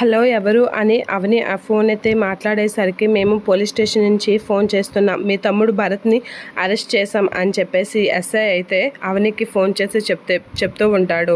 Hello ఎవరు అని అవని ఆ ఫోన్ అయితే మాట్లాడేసరికి మేము పోలీస్ స్టేషన్ నుంచి ఫోన్ చేస్తున్నాం. మీ తమ్ముడు భరత్ని అరెస్ట్ చేశాం అని చెప్పేసి ఎస్ఐ అయితే అవనికి ఫోన్ చేసి చెప్తే చెప్తూ ఉంటాడు.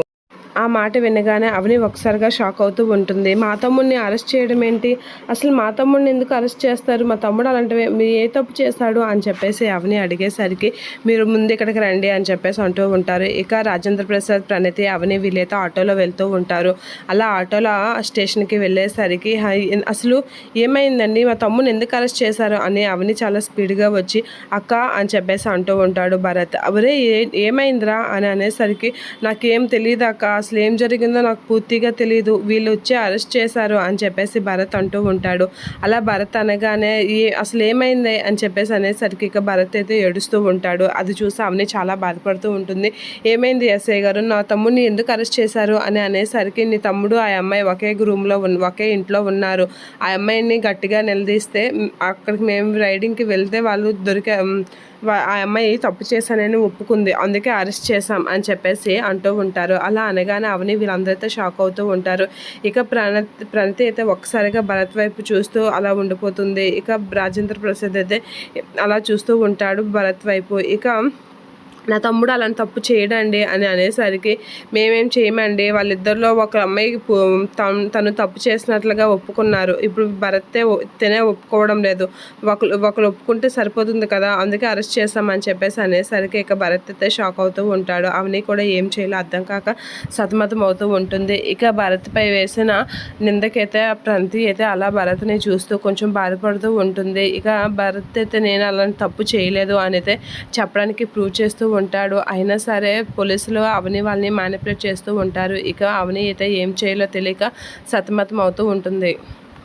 ఆ మాట వినగానే అవని ఒకసారిగా షాక్ అవుతూ ఉంటుంది. మా తమ్ముడిని అరెస్ట్ చేయడం ఏంటి? అసలు మా తమ్ముడిని ఎందుకు అరెస్ట్ చేస్తారు? మా తమ్ముడు అలాంటివి మీ ఏ తప్పు చేస్తాడు అని చెప్పేసి అవని అడిగేసరికి మీరు ముందు ఇక్కడికి రండి అని చెప్పేసి అంటూ ఉంటారు. ఇక రాజేంద్ర ప్రసాద్ ప్రణతి అవని వీళ్ళైతే ఆటోలో వెళ్తూ ఉంటారు. అలా ఆటోలో స్టేషన్కి వెళ్ళేసరికి "హై, అసలు ఏమైందండి? మా తమ్ముని ఎందుకు అరెస్ట్ చేశారు? అని అవని చాలా స్పీడ్గా వచ్చి అక్క అని చెప్పేసి అంటూ ఉంటాడు భరత్. అవరే ఏ- ఏమైందిరా? అని అనేసరికి నాకేం తెలియదు అక్క అసలు ఏం జరిగిందో నాకు పూర్తిగా తెలియదు వీళ్ళు వచ్చి అరెస్ట్ చేశారు అని చెప్పేసి భరత్ అంటూ ఉంటాడు. అలా భరత్ అనగానే ఏ అసలు ఏమైంది అని చెప్పేసి అనేసరికి ఇక భరత్ అయితే ఏడుస్తూ ఉంటాడు. అది చూసి అవని చాలా బాధపడుతూ ఉంటుంది. ఏమైంది ఎస్ఐ గారు? నా తమ్ముడిని ఎందుకు అరెస్ట్ చేశారు? అని అనేసరికి నీ తమ్ముడు ఆ అమ్మాయి ఒకే రూమ్లో ఉన్న ఒకే ఇంట్లో ఉన్నారు. ఆ అమ్మాయిని గట్టిగా నిలదీస్తే అక్కడికి మేము రైడింగ్కి వెళ్తే వాళ్ళు దొరికే ఆ అమ్మాయి తప్పు చేశానని ఒప్పుకుంది. అందుకే అరెస్ట్ చేశాం అని చెప్పేసి అంటూ ఉంటారు. అలా అనగా అనగానే అవని వీళ్ళందరితో షాక్ అవుతూ ఉంటారు. ఇక ప్రణత్ ప్రణతి అయితే ఒక్కసారిగా భరత్ వైపు చూస్తూ అలా ఉండిపోతుంది. ఇక రాజేంద్ర ప్రసాద్ అయితే అలా చూస్తూ ఉంటాడు భరత్ వైపు. ఇక నా తమ్ముడు అలాంటి తప్పు చేయడండి అని అనేసరికి మేమేం చేయమండి వాళ్ళిద్దరిలో ఒక అమ్మాయి తను- తను తప్పు చేసినట్లుగా ఒప్పుకున్నారు. ఇప్పుడు భరతే తినే ఒప్పుకోవడం లేదు. ఒకరు ఒకరు ఒప్పుకుంటే సరిపోతుంది కదా అందుకే అరెస్ట్ చేస్తామని చెప్పేసి అనేసరికి ఇక భరత్ అయితే షాక్ అవుతూ ఉంటాడు. అవన్నీ కూడా ఏం చేయాలో అర్థం కాక సతమతం అవుతూ ఉంటుంది. ఇక భరత్పై వేసిన నిందకైతే ఆ ప్రంతి అయితే అలా భరత్ని చూస్తూ కొంచెం బాధపడుతూ ఉంటుంది. ఇక భరత్ అయితే నేను అలాంటి తప్పు చేయలేదు అని అయితే చెప్పడానికి ప్రూవ్ చేస్తూ ఉంటాడు. అయినా సరే పోలీసులు అవని వాళ్ళని మ్యానిపులేట్ చేస్తూ ఉంటారు. ఇక అవని అయితే ఏం చేయాలో తెలియక సతమతం అవుతూ ఉంటుంది.